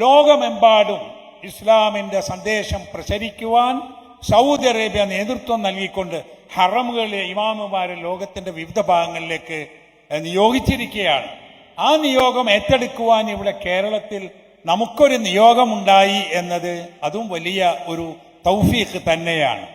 ലോകമെമ്പാടും ഇസ്ലാമിന്റെ സന്ദേശം പ്രചരിക്കുവാൻ സൗദി അറേബ്യ നേതൃത്വം നൽകിക്കൊണ്ട് ഹറമുകളിലെ ഇമാമുമാരെ ലോകത്തിന്റെ വിവിധ ഭാഗങ്ങളിലേക്ക് നിയോഗിച്ചിരിക്കുകയാണ്. ആ നിയോഗം ഏറ്റെടുക്കുവാൻ ഇവിടെ കേരളത്തിൽ നമുക്കൊരു നിയോഗമുണ്ടായി എന്നത് അതും വലിയ ഒരു തൗഫീഖ് തന്നെയാണ്.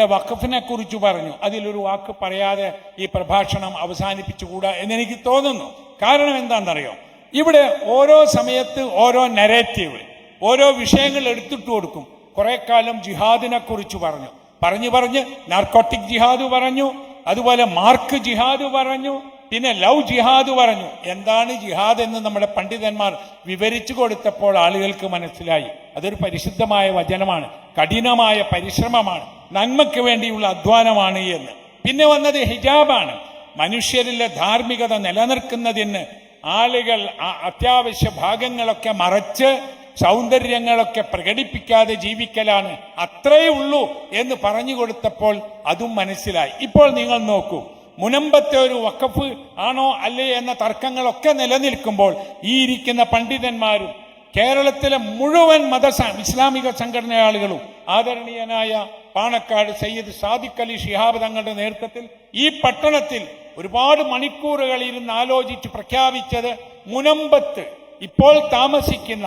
വഖഫിനെ കുറിച്ച് പറഞ്ഞു. അതിലൊരു വാക്ക് പറയാതെ ഈ പ്രഭാഷണം അവസാനിപ്പിച്ചുകൂടാ എന്നെനിക്ക് തോന്നുന്നു. കാരണം എന്താണെന്നറിയോ? ഇവിടെ ഓരോ സമയത്ത് ഓരോ നരേറ്റീവ് ഓരോ വിഷയങ്ങൾ എടുത്തിട്ട് കൊടുക്കും. കുറെ കാലം ജിഹാദിനെ കുറിച്ച് പറഞ്ഞു. പറഞ്ഞു പറഞ്ഞ് നാർക്കോട്ടിക് ജിഹാദ് പറഞ്ഞു അതുപോലെ മാർക്ക് ജിഹാദ് പറഞ്ഞു പിന്നെ ലവ് ജിഹാദ് പറഞ്ഞു. എന്താണ് ജിഹാദ് എന്ന് നമ്മുടെ പണ്ഡിതന്മാർ വിവരിച്ചു കൊടുത്തപ്പോൾ ആളുകൾക്ക് മനസ്സിലായി. അതൊരു പരിശുദ്ധമായ വചനമാണ് കഠിനമായ പരിശ്രമമാണ് നന്മയ്ക്ക് വേണ്ടിയുള്ള അധ്വാനമാണ് എന്ന്. പിന്നെ വന്നത് ഹിജാബാണ്. മനുഷ്യരിലെ ധാർമ്മികത നിലനിർത്തുന്നതിന് ആളുകൾ അത്യാവശ്യ ഭാഗങ്ങളൊക്കെ മറച്ച് സൗന്ദര്യങ്ങളൊക്കെ പ്രകടിപ്പിക്കാതെ ജീവിക്കലാണ് അത്രയേ ഉള്ളൂ എന്ന് പറഞ്ഞു കൊടുത്തപ്പോൾ അതും മനസ്സിലായി. ഇപ്പോൾ നിങ്ങൾ നോക്കൂ മുനമ്പത്തെ ഒരു വക്കഫ് ആണോ അല്ലേ എന്ന തർക്കങ്ങളൊക്കെ നിലനിൽക്കുമ്പോൾ ഈ ഇരിക്കുന്ന പണ്ഡിതന്മാരും കേരളത്തിലെ മുഴുവൻ മത ഇസ്ലാമിക സംഘടന ആളുകളും ആദരണീയനായ പാണക്കാട് സയ്യിദ് സാദിഖ് അലി ഷിഹാബ് തങ്ങളുടെ നേതൃത്വത്തിൽ ഈ പട്ടണത്തിൽ ഒരുപാട് മണിക്കൂറുകൾ ഇരുന്ന് ആലോചിച്ച് പ്രഖ്യാപിച്ചത് മുനമ്പത്ത്. ഇപ്പോൾ താമസിക്കുന്ന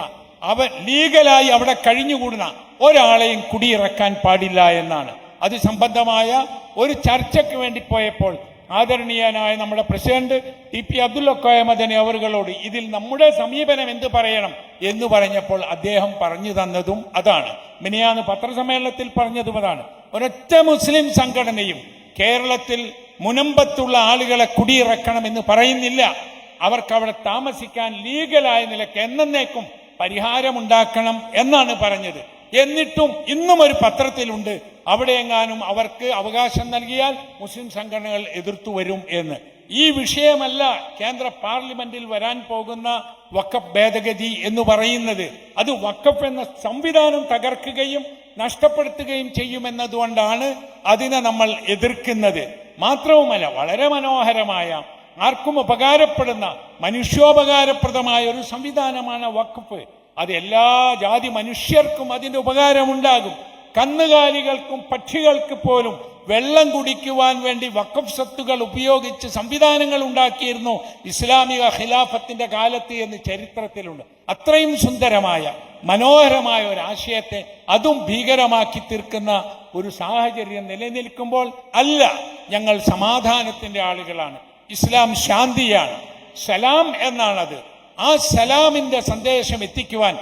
അവ ലീഗലായി അവിടെ കഴിഞ്ഞുകൂടുന്ന ഒരാളെയും കുടിയിറക്കാൻ പാടില്ല എന്നാണ്. അത് സംബന്ധമായ ഒരു ചർച്ചയ്ക്ക് വേണ്ടി പോയപ്പോൾ ആദരണീയനായ നമ്മുടെ president T P Abdul Madani അവറുകളോട് ഇതിൽ നമ്മുടെ സമീപനം എന്ത് പറയണം? എന്ന് പറഞ്ഞപ്പോൾ അദ്ദേഹം പറഞ്ഞു തന്നതും അതാണ്. മിനിയാന്ന് പത്രസമ്മേളനത്തിൽ പറഞ്ഞതും അതാണ്. ഒരൊറ്റ മുസ്ലിം സംഘടനയും കേരളത്തിൽ മുനമ്പത്തുള്ള ആളുകളെ കുടിയിറക്കണം എന്ന് പറയുന്നില്ല. അവർക്ക് അവിടെ താമസിക്കാൻ ലീഗലായ നിലയ്ക്ക് എന്നേക്കും പരിഹാരമുണ്ടാക്കണം എന്നാണ് പറഞ്ഞത്. എന്നിട്ടും ഇന്നും ഒരു പത്രത്തിലുണ്ട് അവിടെയെങ്ങാനും അവർക്ക് അവകാശം നൽകിയാൽ മുസ്ലിം സംഘടനകൾ എതിർത്തു വരും എന്ന്. ഈ വിഷയമല്ല കേന്ദ്ര പാർലമെന്റിൽ വരാൻ പോകുന്ന വക്കഫ് ഭേദഗതി എന്ന് പറയുന്നത്. അത് വക്കഫ് എന്ന സംവിധാനം തകർക്കുകയും നഷ്ടപ്പെടുത്തുകയും ചെയ്യുമെന്നതുകൊണ്ടാണ് അതിനെ നമ്മൾ എതിർക്കുന്നത്. മാത്രവുമല്ല വളരെ മനോഹരമായ ആർക്കും ഉപകാരപ്പെടുന്ന മനുഷ്യോപകാരപ്രദമായ ഒരു സംവിധാനമാണ് വക്കഫ് അത് എല്ലാ ജാതി മനുഷ്യർക്കും അതിന്റെ ഉപകാരമുണ്ടാകും. കന്നുകാലികൾക്കും പക്ഷികൾക്ക് പോലും വെള്ളം കുടിക്കുവാൻ വേണ്ടി വക്കഫ് സ്വത്തുകൾ ഉപയോഗിച്ച് സംവിധാനങ്ങൾ ഉണ്ടാക്കിയിരുന്നു ഇസ്ലാമിക ഖിലാഫത്തിന്റെ കാലത്ത് എന്ന് ചരിത്രത്തിലുണ്ട്. അത്രയും സുന്ദരമായ മനോഹരമായ ഒരു ആശയത്തെ അതും ഭീകരമാക്കി തീർക്കുന്ന ഒരു സാഹചര്യം നിലനിൽക്കുമ്പോൾ അല്ല ഞങ്ങൾ സമാധാനത്തിന്റെ ആളുകളാണ്. ഇസ്ലാം ശാന്തിയാണ്. സലാം എന്നാണത്. ആ സലാമിന്റെ സന്ദേശം എത്തിക്കുവാൻ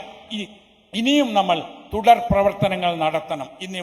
ഇനിയും നമ്മൾ തുടർ പ്രവർത്തനങ്ങൾ നടത്തണം. ഇന്ന്